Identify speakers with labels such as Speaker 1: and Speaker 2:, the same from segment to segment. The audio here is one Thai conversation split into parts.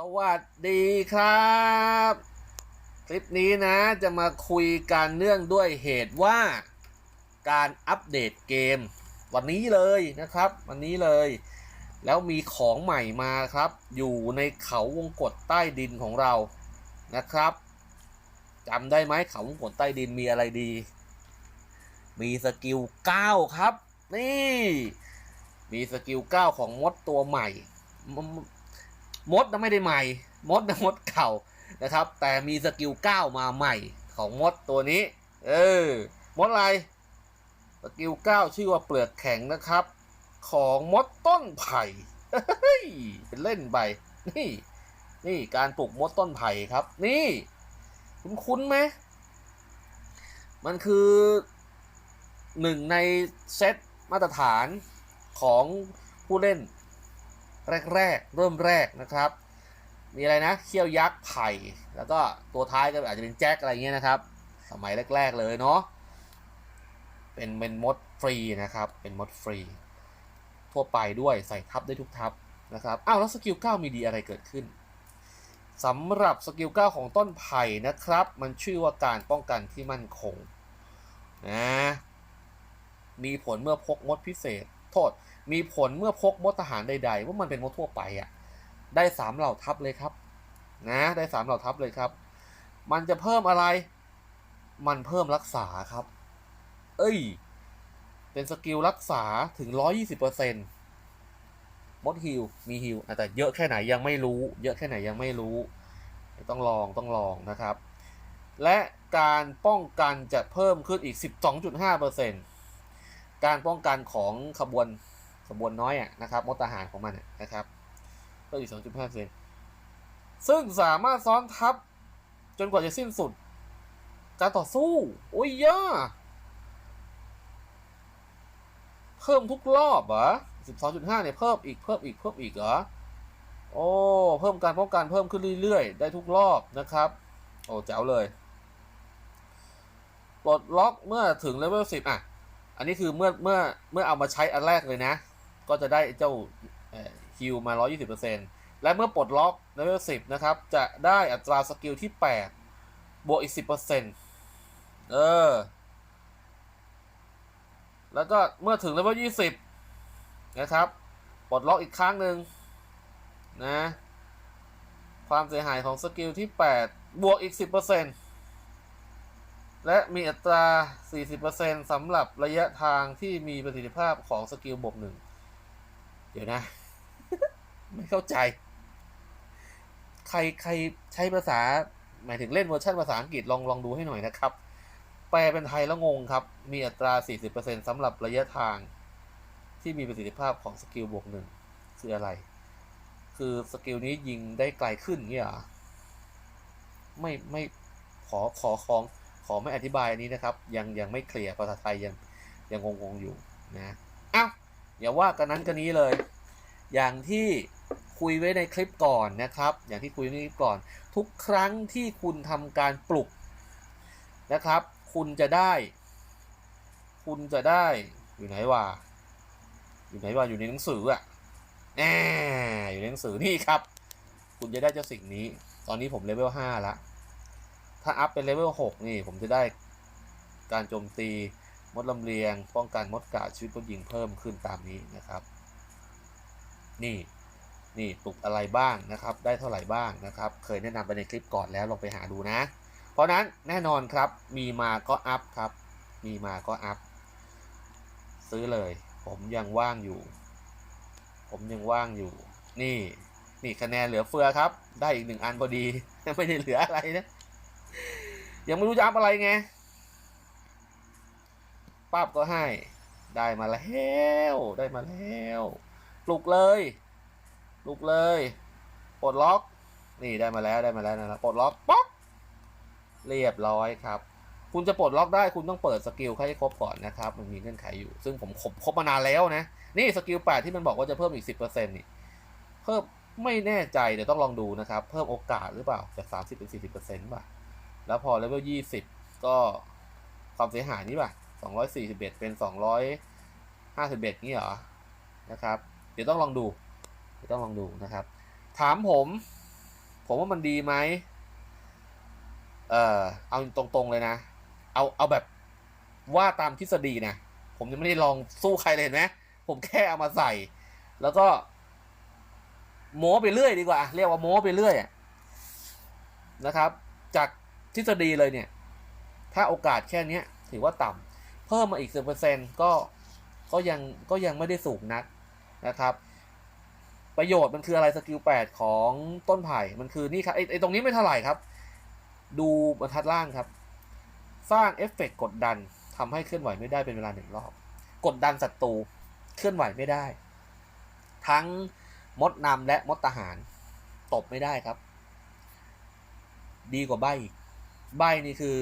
Speaker 1: สวัสดีครับ คลิปนี้นะจะมาคุยกันเนื่องด้วยเหตุว่าการอัปเดตเกม วันนี้เลยนะครับ วันนี้เลย แล้วมีของใหม่มาครับ อยู่ในเขาวงกฏใต้ดินของเรานะครับจำได้ไหมเขาวงกฏใต้ดินมีอะไรดี มีสกิล9ครับ นี่ มีสกิล9ของมดตัวใหม่ มดนะไม่ได้ใหม่ มดนะมดเก่านะครับ แต่มีสกิล9มาใหม่ของมดตัวนี้ เออ มดอะไร สกิล9ชื่อว่าเปลือกแข็งนะครับ ของมดต้นไผ่เป็นเล่นไป นี่ นี่การปลูกมดต้นไผ่ครับ นี่ คุ้นคุ้นไหมมันคือหนึ่งในเซตมาตรฐานของผู้เล่น แรกๆ เริ่มแรกนะครับ มีอะไรนะเขี้ยวยักษ์ไผ่แล้วก็ตัวท้ายก็อาจจะเป็นแจ็คอะไรเงี้ยนะครับ สมัยแรก ๆ เลยเนาะเป็นเป็นมดฟรีนะครับ เป็นมดฟรี ทั่วไปด้วยใส่ทับได้ทุกทับนะครับอ้าวแล้วสกิล9มีดีอะไรเกิดขึ้นสำหรับสกิล9ของต้นไผ่นะครับ มันชื่อว่าการป้องกันที่มั่นคงนะมีผลเมื่อพกมดพิเศษ โทษ มีผลเมื่อพกมดทหารใด ๆ ว่ามันเป็นมดทั่วไปอะ่ะได้สามเหล่าทัพเลยครับ นะได้สามเหล่าทัพเลยครับ มันจะเพิ่มอะไร มันเพิ่มรักษาครับ เอ้ย เป็นสกิลรักษาถึง120%มดฮิลมีฮิลแต่เยอะแค่ไหนยังไม่รู้ เยอะแค่ไหนยังไม่รู้ ต้องลองต้องลองนะครับ และการป้องกันจะเพิ่มขึ้นอีก 12.5%การป้องกันของขบวน ขบวนน้อยอะนะครับมดทหารของมันนะครับเพิ่มอีก2.5%ซึ่งสามารถซ้อนทับจนกว่าจะสิ้นสุด การต่อสู้ โอ้ยย่าเพิ่มทุกรอบเหรอ12.5เนี่ยเพิ่มอีกเพิ่มอีกเพิ่มอีกเหรอโอ้เพิ่มการป้องกันเพิ่มขึ้นเรื่อยๆ ได้ทุกรอบนะครับ โอ้เจ๋วเลยปลดล็อกเมื่อถึงเลเวล10 อะ อันนี้คือเมื่อเมื่อเมื่อเอามาใช้อันแรกเลยนะ ก็จะได้เจ้าฮิลมา 120%และเมื่อปลดล็อกเลเวล10 นะครับ จะได้อัตราสกิลที่ 8 บวกอีก 10%เออ แล้วก็เมื่อถึงเลเวล20 นะครับ ปลดล็อกอีกครั้งหนึ่งนะ ความเสียหายของสกิลที่ 8 บวกอีก 10%และมีอัตรา 40%สำหรับระยะทางที่มีประสิทธิภาพของสกิลบวกหนึ่ง เดี๋ยวนะ ไม่เข้าใจ ใครใครใช้ภาษา หมายถึงเล่นเวอร์ชันภาษาอังกฤษลองลองดูให้หน่อยนะครับ แปลเป็นไทยแล้วงงครับ มีอัตรา 40%สำหรับระยะทาง ที่มีประสิทธิภาพของสกิลบวกหนึ่งคืออะไร คือสกิลนี้ยิงได้ไกลขึ้นเงี้ยเหรอไม่ไม่ขอขอของขอไม่อธิบายอันนี้นะครับ ยังยังไม่เคลียร์ภาษาไทยยังยังงงๆอยู่นะ อย่าว่ากันนั้นกันนี้เลย อย่างที่คุยไว้ในคลิปก่อนนะครับ อย่างที่คุยในคลิปก่อน ทุกครั้งที่คุณทำการปลุกนะครับ คุณจะได้ คุณจะได้อยู่ไหนวะอยู่ไหนวะอยู่ในหนังสืออะแหมอยู่ในหนังสือนี่ครับ คุณจะได้เจ้าสิ่งนี้ ตอนนี้ผมเลเวลห้าละถ้าอัพเป็นเลเวลหกนี่ผมจะได้การโจมตี มดลำเลียง ป้องกันมดกาดชีวิตมดยิงเพิ่มขึ้นตามนี้นะครับ นี่นี่ปลุกอะไรบ้างนะครับ ได้เท่าไหร่บ้างนะครับ เคยแนะนำไปในคลิปก่อนแล้วลองไปหาดูนะ เพราะนั้นแน่นอนครับมีมาก็อัพครับ มีมาก็อัพซื้อเลย ผมยังว่างอยู่ ผมยังว่างอยู่ นี่นี่คะแนนเหลือเฟือครับ ได้อีกหนึ่งอันพอดีไม่ได้เหลืออะไรนะยังไม่รู้จะอัพอะไรไง ป้าบก็ให้ ได้มาแล้วได้มาแล้วปลุกเลยปลุกเลยปลดล็อก นี่ได้มาแล้วได้มาแล้วนะปลดล็อกป๊อกเรียบร้อยครับ คุณจะปลดล็อกได้คุณต้องเปิดสกิลให้ครบก่อนนะครับ มันมีเงื่อนไขอยู่ ซึ่งผมครบครบมานานแล้วนะ นี่สกิลแปดที่มันบอกว่าจะเพิ่มอีกสิบเปอร์เซ็นต์นี่เพิ่มไม่แน่ใจเดี๋ยวต้องลองดูนะครับ เพิ่มโอกาสหรือเปล่าจากสามสิบเป็นสี่สิบเปอร์เซ็นต์ป่ะแล้วพอเลเวลยี่สิบก็ความเสียหายนี่ป่ะ สองร้อยสี่สิบเอ็ดเป็นสองร้อยห้าสิบเอ็ดนี่เหรอ นะครับ เดี๋ยวต้องลองดู เดี๋ยวต้องลองดูนะครับ ถามผม ผมว่ามันดีไหม เออเอาตรงๆเลยนะ เอา เอาแบบว่าตามทฤษฎีนะ ผมยังไม่ได้ลองสู้ใครเลยเห็นไหมผมแค่เอามาใส่ แล้วก็โม้ไปเรื่อยดีกว่า เรียกว่าโม้ไปเรื่อยนะครับ จากทฤษฎีเลยเนี่ย ถ้าโอกาสแค่นี้ถือว่าต่ำ เพิ่มมาอีกสิบเปอร์เซ็นก็ก็ยังก็ยังไม่ได้สูงนักนะครับ ประโยชน์มันคืออะไรสกิลแปดของต้นไผ่มันคือนี่ครับไอไอตรงนี้ไม่เท่าไหร่ครับ ดูบรรทัดล่างครับ สร้างเอฟเฟกต์กดดันทำให้เคลื่อนไหวไม่ได้เป็นเวลาหนึ่งรอบ กดดันศัตรูเคลื่อนไหวไม่ได้ ทั้งมดนำและมดทหาร ตบไม่ได้ครับ ดีกว่าใบอีกใบนี่คือ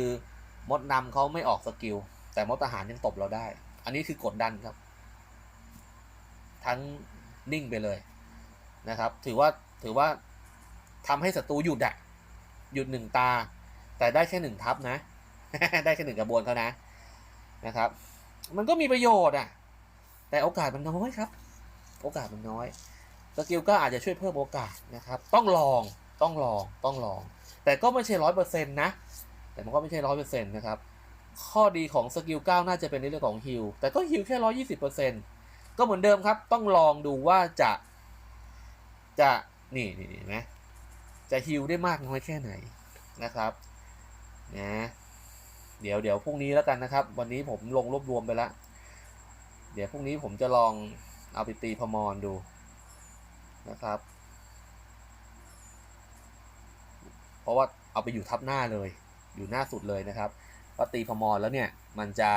Speaker 1: มดนำเขาไม่ออกสกิล แต่มดทหารยังตบเราได้ อันนี้คือกดดันครับ ทั้งนิ่งไปเลยนะครับ ถือว่าถือว่าทำให้ศัตรูหยุดอะหยุดหนึ่งตา แต่ได้แค่หนึ่งทับนะ ได้แค่หนึ่งกระบวนเขานะนะครับ มันก็มีประโยชน์อะแต่โอกาสมันน้อยครับ โอกาสมันน้อยสกิลก็อาจจะช่วยเพิ่มโอกาสนะครับ ต้องลองต้องลองต้องลอง แต่ก็ไม่ใช่ร้อยเปอร์เซ็นต์นะ แต่มันก็ไม่ใช่ร้อยเปอร์เซ็นต์นะครับ ข้อดีของสกิลเก้าน่าจะเป็นในเรื่องของฮิลแต่ก็ฮิลแค่ร้อยี่สิบเปอร์เซ็นต์ก็เหมือนเดิมครับ ต้องลองดูว่าจะ จะนี่นี่เห็นไหมจะฮิลได้มากน้อยแค่ไหนนะครับนะเดี๋ยวเดี๋ยวพรุ่งนี้แล้วกันนะครับ วันนี้ผมลงรวบรวมไปแล้วเดี๋ยวพรุ่งนี้ผมจะลองเอาไปตีพมรดูนะครับ เพราะว่าเอาไปอยู่ทับหน้าเลย อยู่หน้าสุดเลยนะครับ พอตีพมรแล้วเนี่ยมันจะ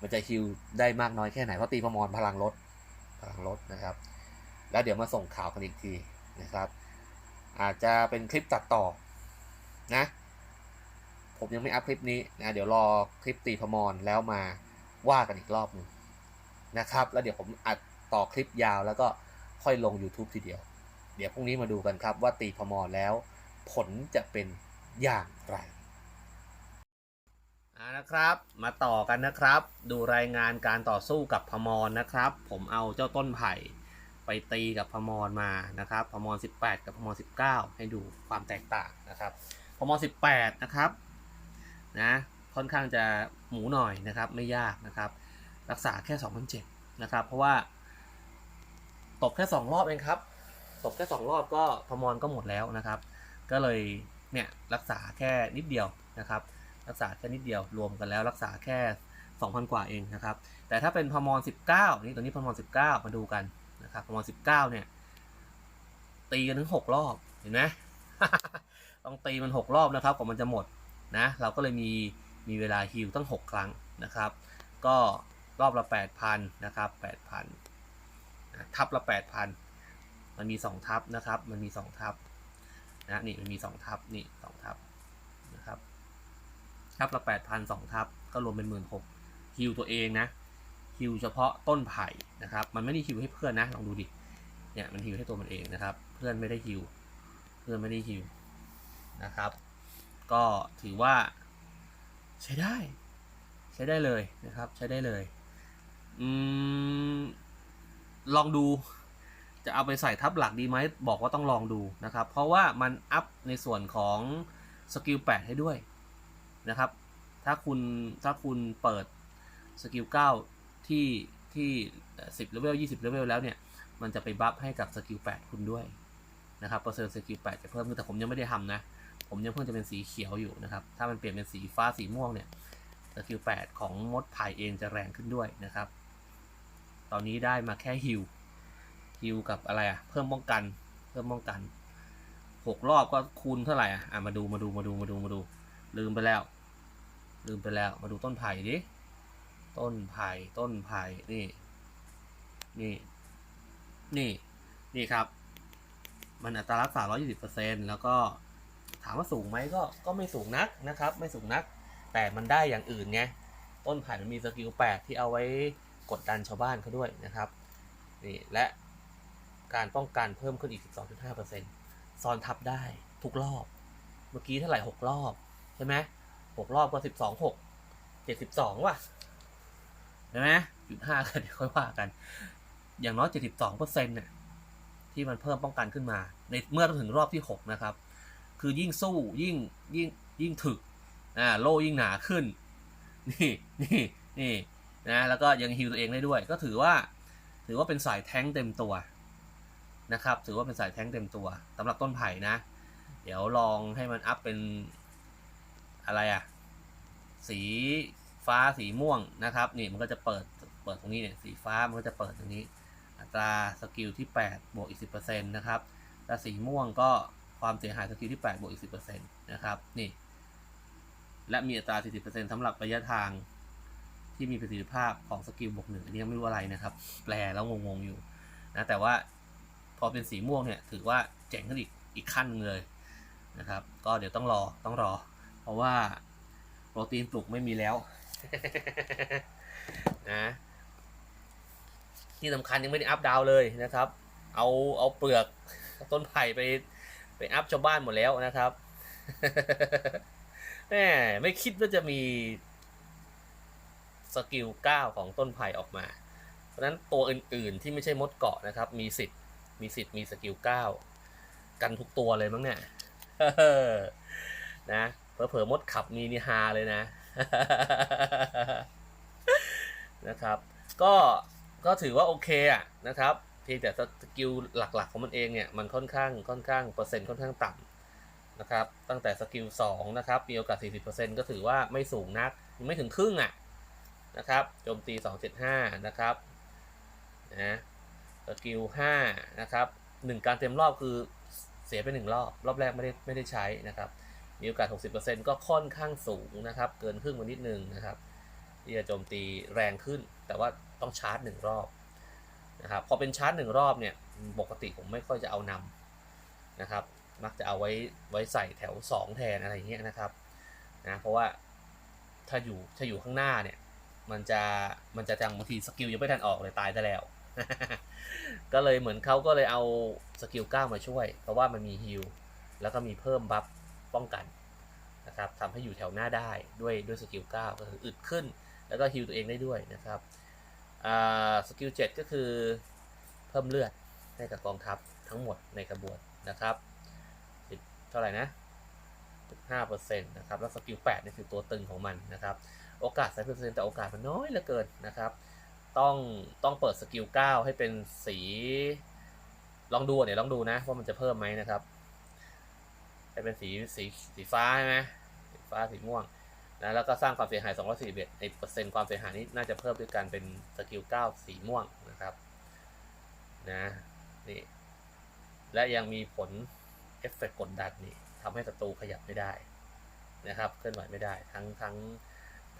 Speaker 1: มันจะฮิวได้มากน้อยแค่ไหนเพราะตีพมรพลังลดพลังลดนะครับ แล้วเดี๋ยวมาส่งข่าวกันอีกทีนะครับ อาจจะเป็นคลิปตัดต่อนะผมยังไม่อัพคลิปนี้นะเดี๋ยวรอคลิปตีพมรแล้วมาว่ากันอีกรอบหนึ่งนะครับ แล้วเดี๋ยวผมอัดต่อคลิปยาวแล้วก็ค่อยลง YouTube ทีเดียว เดี๋ยวพรุ่งนี้มาดูกันครับว่าตีพมรแล้ว ผลจะเป็นอย่างไร นะครับ มาต่อกันนะครับ ดูรายงานการต่อสู้กับพมรนะครับ ผมเอาเจ้าต้นไผ่ไปตีกับพมรมานะครับพมร18 กับพมร19 ให้ดูความแตกต่างนะครับพมร18 นะครับนะค่อนข้างจะหมูหน่อยนะครับ ไม่ยากนะครับ รักษาแค่2,007นะครับ เพราะว่า ตบแค่ 2 รอบเองครับ ตบแค่ 2 รอบก็พมรก็หมดแล้วนะครับ ก็เลยเนี่ยรักษาแค่นิดเดียวนะครับ รักษาแค่นิดเดียวรวมกันแล้วรักษาแค่ 2,000 กว่าเองนะครับ แต่ถ้าเป็นพมร19 นี่ตัวนี้พมร19 มาดูกันนะครับพมร19 เนี่ย ตีกันถึง 6 รอบเห็นไหมต้องตีมัน 6 รอบนะครับกว่ามันจะหมดนะ เราก็เลยมีมีเวลาฮิลตั้ง 6 ครั้งนะครับ ก็รอบละ 8,000 นะครับ 8,000นทับละ 8,000 มันมี 2 ทับนะครับ มันมี 2 ทับนะนี่มันมี 2 ทับนี่2ทับนะครับ ทับละ8,000 2ทับก็รวมเป็น16,000ฮิวตัวเองนะฮิวเฉพาะต้นไผ่นะครับ มันไม่ได้ฮิวให้เพื่อนนะลองดูดิเนี่ยมันฮิวให้ตัวมันเองนะครับ เพื่อนไม่ได้ฮิวเพื่อนไม่ได้ฮิวนะครับ ก็ถือว่าใช้ได้ ใช้ได้เลยนะครับ ใช้ได้เลยอืมลองดูจะเอาไปใส่ทับหลักดีไหมบอกว่าต้องลองดูนะครับ เพราะว่ามันอัพในส่วนของสกิล8ให้ด้วย นะครับ ถ้าคุณถ้าคุณเปิดสกิล9ที่ที่10เลเวล20เลเวลแล้วเนี่ย มันจะไปบัฟให้กับสกิล8คุณด้วยนะครับเปอร์เซ็นต์สกิล8จะเพิ่มขึ้นแต่ผมยังไม่ได้ทำนะ ผมยังเพิ่งจะเป็นสีเขียวอยู่นะครับ ถ้ามันเปลี่ยนเป็นสีฟ้าสีม่วงเนี่ยสกิล8ของมดไผ่เองจะแรงขึ้นด้วยนะครับ ตอนนี้ได้มาแค่ฮิลฮิลกับอะไรอะเพิ่มป้องกัน เพิ่มป้องกันหกรอบก็คูณเท่าไหร่อะอะมาดูมาดูมาดูมาดูมาดู ลืมไปแล้ว ลืมไปแล้ว มาดูต้นไผ่ดิ ต้นไผ่ ต้นไผ่ นี่ นี่ นี่ นี่ครับ มันอัตรารักษา 120%แล้วก็ถามว่าสูงไหมก็ ก็ไม่สูงนักนะครับ ไม่สูงนัก แต่มันได้อย่างอื่นไง ต้นไผ่มันมีสกิล8ที่เอาไว้กดดันชาวบ้านเขาด้วยนะครับ นี่ และการป้องกันเพิ่มขึ้นอีก 12.5%ซ้อนทับได้ทุกรอบ เมื่อกี้เท่าไหร่ 6 รอบ ช่ไหมหกรอบก็12 6 72ว่ะเห็นไหมจุดห้ากันเดี๋ยวค่อยว่ากัน อย่างน้อย72%เนี่ยที่ที่มันเพิ่มป้องกันขึ้นมา ในเมื่อถึงรอบที่หกนะครับ คือยิ่งสู้ยิ่งยิ่งยิ่งถึกอ่าโล่ยิ่งหนาขึ้น นี่นี่นี่นะแล้วก็ยังฮิวตัวเองได้ด้วย ก็ถือว่า ถือว่าเป็นสายแท้งเต็มตัวนะครับ ถือว่าเป็นสายแท้งเต็มตัวสำหรับต้นไผ่นะ เดี๋ยวลองให้มันอัพเป็น อะไรอะสีฟ้าสีม่วงนะครับนี่มันก็จะเปิดเปิดตรงนี้เนี่ยสีฟ้ามันก็จะเปิดตรงนี้ อัตราสกิลที่ 8 บวกอีก 10%นะครับและสีม่วงก็ความเสียหายสกิลที่ 8 บวกอีก 10%นะครับนี่ และมีอัตรา 40%สำหรับระยะทางที่มีประสิทธิภาพของสกิลบวกหนึ่งอันนี้ยังไม่รู้อะไรนะครับ แปลแล้วงงๆอยู่นะแต่ว่าพอเป็นสีม่วงเนี่ยถือว่าเจ๋งขึ้นอีกอีกขั้นเลยนะครับ ก็เดี๋ยวต้องรอต้องรอ เพราะว่าโปรตีนปลุกไม่มีแล้วนะที่สำคัญยังไม่ได้อัพดาวเลยนะครับ เอาเอาเปลือกต้นไผ่ไปไปอัพชาวบ้านหมดแล้วนะครับแหมไม่คิดว่าจะมีสกิล9ของต้นไผ่ออกมา เพราะฉะนั้นตัวอื่น ๆ ที่ไม่ใช่มดเกาะนะครับ มีสิทธิ์ มีสิทธิ์มีสกิล9กันทุกตัวเลยมั้งเนี่ยนะ เผลอๆมดขับมีนิฮาเลยนะ นะครับ ก็ก็ถือว่าโอเคอะนะครับเพียงแต่สกิลหลักๆของมันเองเนี่ยมันค่อนข้างค่อนข้างเปอร์เซ็นต์ค่อนข้างต่ำนะครับ ตั้งแต่สกิล2นะครับมีโอกาส 40%ก็ถือว่าไม่สูงนักไม่ถึงครึ่งอะนะครับโจมตี 275 นะครับนะสกิล5นะครับหนึ่งการเต็มรอบคือเสียไปหนึ่งรอบ รอบแรกไม่ได้ไม่ได้ใช้นะครับ มีโอกาส 60%ก็ค่อนข้างสูงนะครับ เกินครึ่งมานิดนึงนะครับ ที่จะโจมตีแรงขึ้น แต่ว่าต้องชาร์จหนึ่งรอบนะครับพอเป็นชาร์จหนึ่งรอบเนี่ยปกติผมไม่ค่อยจะเอานำนะครับ มักจะเอาไว้ไว้ใส่แถว 2 แทนอะไรอย่างเงี้ยนะครับนะเพราะว่าถ้าอยู่ถ้าอยู่ข้างหน้าเนี่ยมันจะมันจะจังบางทีสกิลยังไม่ทันออกเลยตายได้แล้ว ก็เลยเหมือนเขาก็เลยเอาสกิล9มาช่วย เพราะว่ามันมีฮิลแล้วก็มีเพิ่มบัฟ ป้องกันนะครับทำให้อยู่แถวหน้าได้ด้วยด้วยสกิล9ก็คืออึดขึ้น แล้วก็ฮิลตัวเองได้ด้วยนะครับสกิล7ก็คือเพิ่มเลือดให้กับกองทัพทั้งหมดในกระบวนนะครับเท่าไหร่นะ5%นะครับ แล้วสกิล8นี่คือตัวตึงของมันนะครับ โอกาสใส่เปอร์เซ็นต์แต่โอกาสมันน้อยเหลือเกินนะครับ ต้องต้องเปิดสกิล9ให้เป็นสี ลองดูเนี่ยลองดูนะว่ามันจะเพิ่มไหมนะครับ ให้เป็นสีสีสีฟ้าใช่ไหมสีฟ้าสีม่วงนะแล้วก็สร้างความเสียหาย 241ในเปอร์เซ็นต์ความเสียหายนี้น่าจะเพิ่มด้วยการเป็นสกิล 9 สีม่วงนะครับนะนี่และยังมีผลเอฟเฟกต์กดดันนี่ทำให้ศัตรูขยับไม่ได้นะครับเคลื่อนไหวไม่ได้ทั้งทั้ง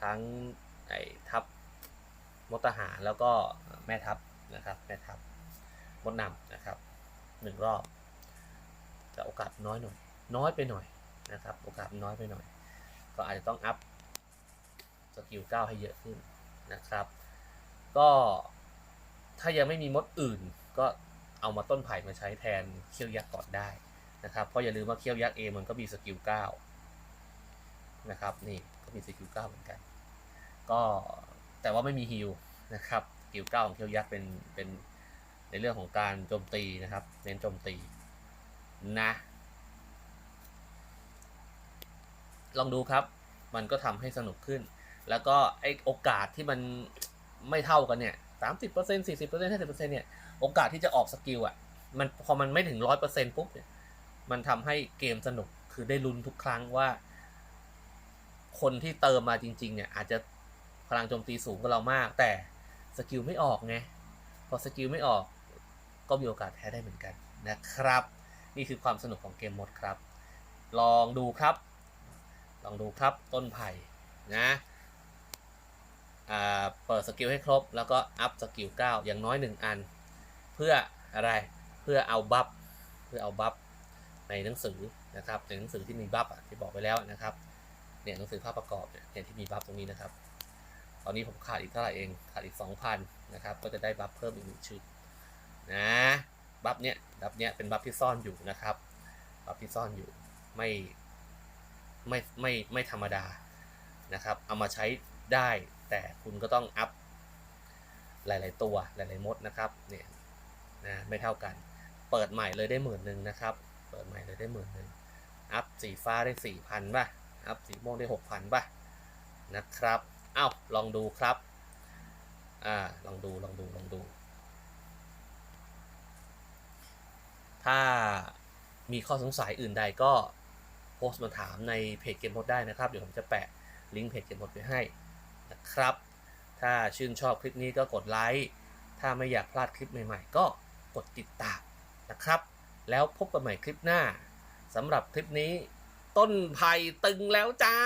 Speaker 1: ทั้งไอ้ทัพมดทหารแล้วก็แม่ทัพนะครับแม่ทัพมดนำนะครับหนึ่งรอบแต่โอกาสน้อยหน่อย น้อยไปหน่อยนะครับ โอกาสน้อยไปหน่อย ก็อาจจะต้องอัพสกิล9ให้เยอะขึ้นนะครับ ก็ถ้ายังไม่มีมดอื่น ก็เอามาต้นไผ่มาใช้แทนเคี้ยวยักษ์ก่อนได้นะครับเพราะอย่าลืมว่าเคี้ยวยักษ์เองมันก็มีสกิล9นะครับนี่ก็มีสกิล9เหมือนกัน ก็แต่ว่าไม่มีฮิลนะครับสกิล9ของเคี้ยวยักษ์เป็นเป็นในเรื่องของการโจมตีนะครับ เน้นโจมตีนะ ลองดูครับ มันก็ทำให้สนุกขึ้น แล้วก็ไอโอกาสที่มันไม่เท่ากันเนี่ยสามสิบเปอร์เซ็นต์สี่สิบเปอร์เซ็นต์ห้าสิบเปอร์เซ็นต์เนี่ย โอกาสที่จะออกสกิลอะ มันพอมันไม่ถึงร้อยเปอร์เซ็นต์ปุ๊บเนี่ย มันทำให้เกมสนุก คือได้ลุ้นทุกครั้งว่า คนที่เติมมาจริง ๆ เนี่ย อาจจะพลังโจมตีสูงกว่าเรามาก แต่สกิลไม่ออกไง พอสกิลไม่ออกก็มีโอกาสแพ้ได้เหมือนกันนะครับ นี่คือความสนุกของเกมมดครับ ลองดูครับ ลองดูครับต้นไผ่นะเปิดสกิลให้ครบแล้วก็อัพสกิล9อย่างน้อย 1 อัน เพื่ออะไรเพื่อเอาบัฟเพื่อเอาบัฟในหนังสือนะครับในหนังสือที่มีบัฟอะที่บอกไปแล้วนะครับเนี่ยหนังสือภาพประกอบเนี่ยเนี่ยที่มีบัฟตรงนี้นะครับ ตอนนี้ผมขาดอีกเท่าไหร่เองขาดอีก 2,000นะครับก็จะได้บัฟเพิ่มอีกหนึ่งชุดนะบัฟเนี่ยบัฟเนี่ยเป็นบัฟที่ซ่อนอยู่นะครับบัฟที่ซ่อนอยู่ไม่ ไม่ไม่ไม่ธรรมดานะครับ เอามาใช้ได้แต่คุณก็ต้องอัพหลาย ๆ ตัวหลาย ๆ มดนะครับเนี่ยนะไม่เท่ากัน เปิดใหม่เลยได้หมื่นหนึ่งนะครับ เปิดใหม่เลยได้หมื่นหนึ่งอัพสีฟ้าได้สี่พันป่ะอัพสีม่วงได้หกพันป่ะนะครับเอ้าลองดูครับอ่าลองดูลองดูลองดู ถ้ามีข้อสงสัยอื่นใดก็ โพสต์มาถามในเพจเกมโพดได้นะครับ เดี๋ยวผมจะแปะลิงก์เพจเกมโพดไว้ให้นะครับ ถ้าชื่นชอบคลิปนี้ก็กดไลค์ ถ้าไม่อยากพลาดคลิปใหม่ๆ ก็กดติดตามนะครับ แล้วพบกันใหม่คลิปหน้าสำหรับคลิปนี้ ต้นไผ่ตึงแล้วจ้า